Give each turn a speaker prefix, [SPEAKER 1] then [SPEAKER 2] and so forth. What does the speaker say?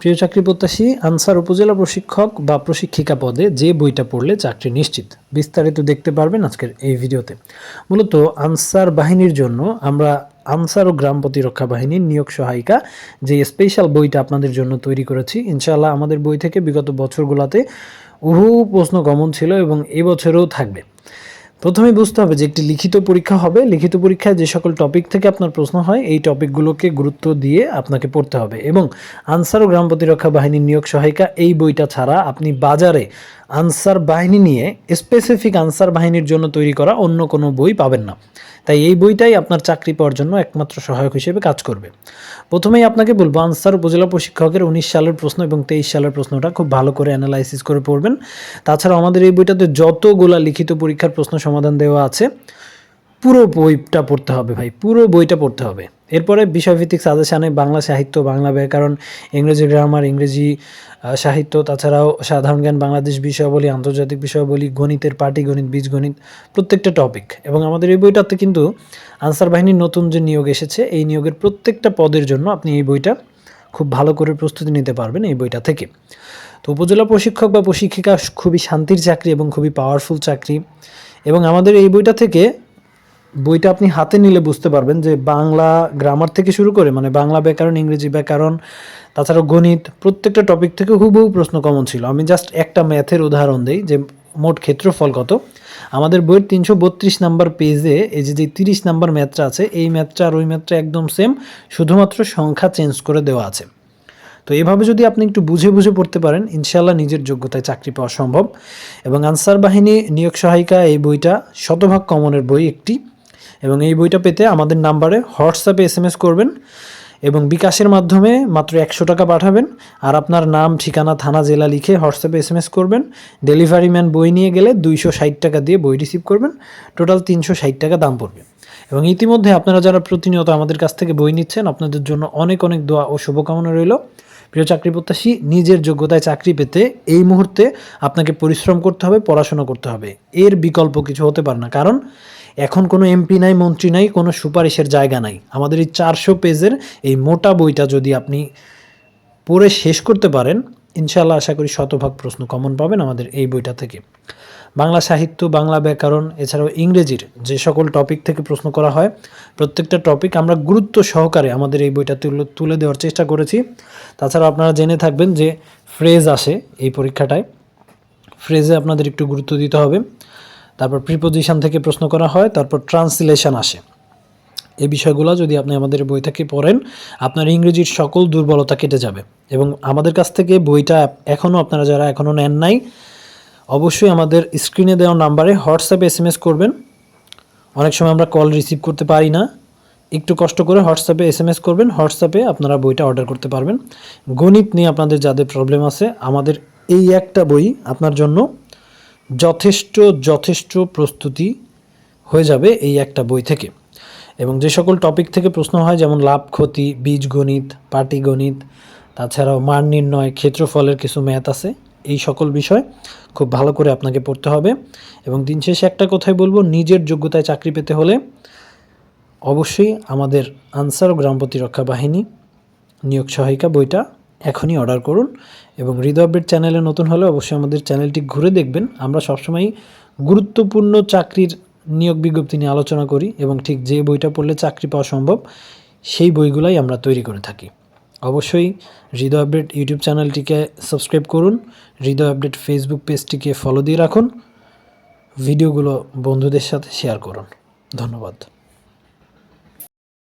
[SPEAKER 1] প্রিয় চাকরি প্রত্যাশী, আনসার উপজেলা প্রশিক্ষক বা প্রশিক্ষিকা পদে যে বইটা পড়লে চাকরি নিশ্চিত। বিস্তারিত দেখতে পারবেন আজকের এই ভিডিওতে। মূলত আনসার বাহিনীর জন্য আমরা আনসার ও গ্রাম প্রতিরক্ষা বাহিনীর নিয়োগ সহায়িকা যে স্পেশাল বইটা আপনাদের জন্য তৈরি করেছি, ইনশাআল্লাহ আমাদের বই থেকে বিগত বছরগুলোতে বহু প্রশ্ন কমন ছিল এবং এবছরেও থাকবে। প্রথমে বুঝতে হবে যে একটি লিখিত পরীক্ষা হবে। লিখিত পরীক্ষায় যে সকল টপিক থেকে আপনার প্রশ্ন হয়, এই টপিকগুলোকে গুরুত্ব দিয়ে আপনাকে পড়তে হবে এবং আনসার ও গ্রাম প্রতিরক্ষা বাহিনীর নিয়োগ সহায়িকা এই বইটা ছাড়া আপনি বাজারে আনসার বাহিনী নিয়ে স্পেসিফিক আনসার বাহিনীর জন্য তৈরি করা অন্য কোনো বই পাবেন না। তাই এই বইটাই আপনার চাকরি পাওয়ার জন্য একমাত্র সহায়ক হিসেবে কাজ করবে। প্রথমেই আপনাকে বলব, আনসার উপজেলা প্রশিক্ষকের উনিশ সালের প্রশ্ন এবং তেইশ সালের প্রশ্নটা খুব ভালো করে অ্যানালাইসিস করে পড়বেন। তাছাড়া আমাদের এই বইটাতে যতগুলা লিখিত পরীক্ষার প্রশ্ন সমাধান দেওয়া আছে পুরো বইটা পড়তে হবে ভাই, পুরো বইটা পড়তে হবে। এরপরে বিষয়ভিত্তিক সাজেশানে বাংলা সাহিত্য, বাংলা ব্যাকরণ ইংরেজি গ্রামার, ইংরেজি সাহিত্য, তাছাড়াও সাধারণ জ্ঞান, বাংলাদেশ বিষয়াবলী, আন্তর্জাতিক বিষয়াবলী, গণিতের পার্টি পাটিগণিত বীজগণিত, প্রত্যেকটা টপিক এবং আমাদের এই বইটাতে কিন্তু আনসার বাহিনীর নতুন যে নিয়োগ এসেছে, এই নিয়োগের প্রত্যেকটা পদের জন্য আপনি এই বইটা খুব ভালো করে প্রস্তুতি নিতে পারবেন এই বইটা থেকে। তো উপজেলা প্রশিক্ষক বা প্রশিক্ষিকা খুবই শান্তির চাকরি এবং খুবই পাওয়ারফুল চাকরি। এবং আমাদের এই বইটা থেকে বইটা আপনি হাতে নিলে বুঝতে পারবেন যে বাংলা গ্রামার থেকে শুরু করে মানে বাংলা ব্যাকরণ, ইংরেজি ব্যাকরণ, তাছাড়া গণিত, প্রত্যেকটা টপিক থেকে হুবহু প্রশ্ন কমন ছিল। আমি জাস্ট একটা ম্যাথের উদাহরণ দিই যে মোট ক্ষেত্রফল কত? আমাদের বইয়ের তিনশো বত্রিশ নাম্বার পেজে এই যে যে তিরিশ নাম্বার ম্যাথটা আছে, এই ম্যাথটা আর ওই ম্যাথটা একদম সেম শুধুমাত্র সংখ্যা চেঞ্জ করে দেওয়া আছে। তো এভাবে যদি আপনি একটু বুঝে বুঝে পড়তে পারেন ইনশাল্লাহ নিজের যোগ্যতায় চাকরি পাওয়া সম্ভব। এবং আনসার বাহিনী, নিয়োগ সহায়িকা, এই বইটা শতভাগ কমনের বই একটি। এবং এই বইটা পেতে আমাদের নাম্বারে হোয়াটসঅ্যাপে এস করবেন এবং বিকাশের মাধ্যমে মাত্র একশো টাকা পাঠাবেন। আর আপনার নাম, ঠিকানা, থানা, জেলা লিখে হোয়াটসঅ্যাপে এস এম এস করবেন। ডেলিভারি ম্যান বই নিয়ে গেলে দুইশো ষাট টাকা দিয়ে বই রিসিভ করবেন। টোটাল তিনশো ষাট টাকা দাম পড়বে। এবং ইতিমধ্যে আপনারা যারা প্রতিনিয়ত আমাদের কাছ থেকে বই নিচ্ছেন, আপনাদের জন্য অনেক অনেক দোয়া ও শুভকামনা রইল। প্রিয় চাকরি প্রত্যাশী, নিজের যোগ্যতায় চাকরি পেতে এই মুহূর্তে আপনাকে পরিশ্রম করতে হবে, পড়াশোনা করতে হবে। এর বিকল্প কিছু হতে পারে না। কারণ এখন কোনো এমপি নাই, মন্ত্রী নাই, কোনো সুপারিশের জায়গা নাই। আমাদের এই চারশো পেজের এই মোটা বইটা যদি আপনি পড়ে শেষ করতে পারেন ইনশাল্লাহ আশা করি শতভাগ প্রশ্ন কমন পাবেন আমাদের এই বইটা থেকে। বাংলা সাহিত্য, বাংলা ব্যাকরণ, এছাড়াও ইংরেজির যে সকল টপিক থেকে প্রশ্ন করা হয়, প্রত্যেকটা টপিক আমরা গুরুত্ব সহকারে আমাদের এই বইটা তুলে তুলে দেওয়ার চেষ্টা করেছি। তাছাড়া আপনারা জেনে থাকবেন যে ফ্রেজ আসে এই পরীক্ষাটায়। ফ্রেজে আপনাদের একটু গুরুত্ব দিতে হবে। তারপর প্রিপোজিশন থেকে প্রশ্ন করা হয়, তারপর ট্রান্সলেশন আসে। এই বিষয়গুলো যদি আপনি আমাদের বই থেকে পড়েন, আপনার ইংরেজির সকল দুর্বলতা কেটে যাবে। এবং আমাদের কাছ থেকে বইটা এখনও আপনারা যারা এখনও নেন নাই, অবশ্যই আমাদের স্ক্রিনে দেওয়া নাম্বারে হোয়াটসঅ্যাপে এস এম এস করবেন। অনেক সময় আমরা কল রিসিভ করতে পারি না। একটু কষ্ট করে হোয়াটসঅ্যাপে এস এম এস করবেন, হোয়াটসঅ্যাপে আপনারা বইটা অর্ডার করতে পারবেন। গণিত নিয়ে আপনাদের যাদের প্রবলেম আছে, আমাদের এই একটা বই আপনার জন্য যথেষ্ট যথেষ্ট প্রস্তুতি হয়ে যাবে এই একটা বই থেকে। এবং যে সকল টপিক থেকে প্রশ্ন হয়, যেমন লাভ, ক্ষতি বীজগণিত পাটিগণিত তাছাড়াও মান নির্ণয়, ক্ষেত্রফলের কিছু ম্যাথ আছে, এই সকল বিষয় খুব ভালো করে আপনাকে পড়তে হবে। এবং দিন শেষে একটা কথাই বলব, নিজের যোগ্যতায় চাকরি পেতে হলে অবশ্যই আমাদের আনসার ও গ্রাম প্রতিরক্ষা বাহিনী নিয়োগ সহায়িকা বইটা এখনই অর্ডার করুন এবং হৃদয় আপডেট চ্যানেলে নতুন হলে অবশ্যই আমাদের চ্যানেলটি ঘুরে দেখবেন। আমরা সবসময় গুরুত্বপূর্ণ চাকরির নিয়োগ বিজ্ঞপ্তি নিয়ে আলোচনা করি এবং ঠিক যে বইটা পড়লে চাকরি পাওয়া সম্ভব, সেই বইগুলাই আমরা তৈরি করে থাকি। অবশ্যই হৃদয় আপডেট ইউটিউব চ্যানেলটিকে সাবস্ক্রাইব করুন, হৃদয় আপডেট ফেসবুক পেজটিকে ফলো দিয়ে রাখুন, ভিডিওগুলো বন্ধুদের সাথে শেয়ার করুন। ধন্যবাদ।